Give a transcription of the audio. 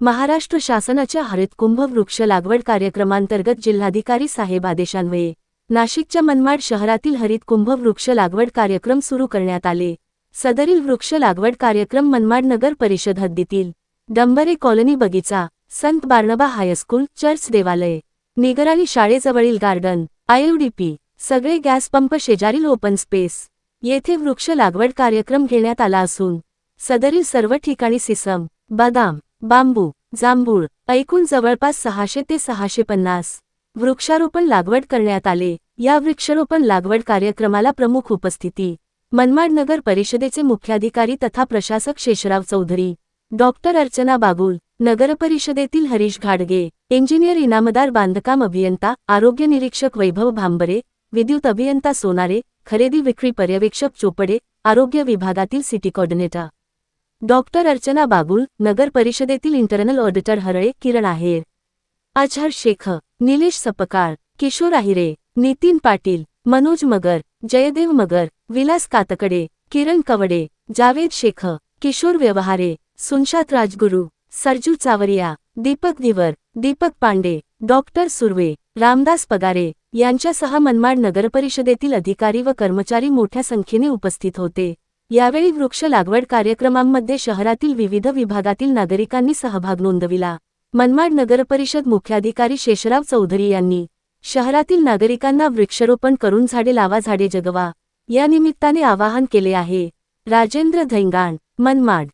महाराष्ट्र शासनाच्या हरित कुंभ वृक्ष लागवड कार्यक्रमांतर्गत जिल्हाधिकारी साहेब आदेशान्वये. नाशिकच्या मनमाड शहरातील हरित कुंभ वृक्ष लागवड कार्यक्रम सुरू करण्यात आले. सदरील वृक्ष लागवड कार्यक्रम मनमाड नगर परिषद हद्दीतील डंबरे कॉलनी बगीचा संत बार्नबा हायस्कूल चर्च देवालय निगराणी शाळेजवळील गार्डन आययुडीपी सगळे गॅस पंप शेजारील ओपन स्पेस. येथे वृक्ष लागवड कार्यक्रम घेण्यात आला असून सदरील सर्व ठिकाणी सिसम बदाम बांबू जांभूळ ऐकून जवळपास सहाशे ते सहाशे पन्नास वृक्षारोपण लागवड करण्यात आले. या वृक्षारोपण लागवड कार्यक्रमाला प्रमुख उपस्थिती मनमाड नगर परिषदेचे मुख्याधिकारी तथा प्रशासक शेषराव चौधरी डॉक्टर अर्चना बागुल नगरपरिषदेतील हरीश घाडगे इंजिनियर इनामदार बांधकाम अभियंता आरोग्य निरीक्षक वैभव भांबरे विद्युत अभियंता सोनारे खरेदी विक्री पर्यवेक्षक चोपडे आरोग्य विभागातील city coordinator. Doctor Archana Bagul नगर परिषदेतील internal auditor Harale Kiran Aher. Azhar Shaikh Nilesh Sapkal Kishor Ahire Nitin Patil Manoj Magar Jaydev Magar Vilas Katkade Kiran Kawade Javed Shaikh Kishor Vyavahare सुनशात Rajguru Sarju Chavariya Deepak Diwar Deepak Pande doctor Surve. Ramdas Pagare यांच्यासह मनमाड नगरपरिषदेतील अधिकारी व कर्मचारी मोठ्या संख्येने उपस्थित होते. यावेळी वृक्ष लागवड कार्यक्रमांमध्ये शहरातील विविध विभागातील नागरिकांनी सहभाग नोंदविला. मनमाड नगरपरिषद मुख्याधिकारी शेषराव चौधरी यांनी शहरातील नागरिकांना वृक्षारोपण करून झाडे लावा झाडे जगवा. या निमित्ताने आवाहन केले आहे. राजेंद्र धैंगाण मनमाड.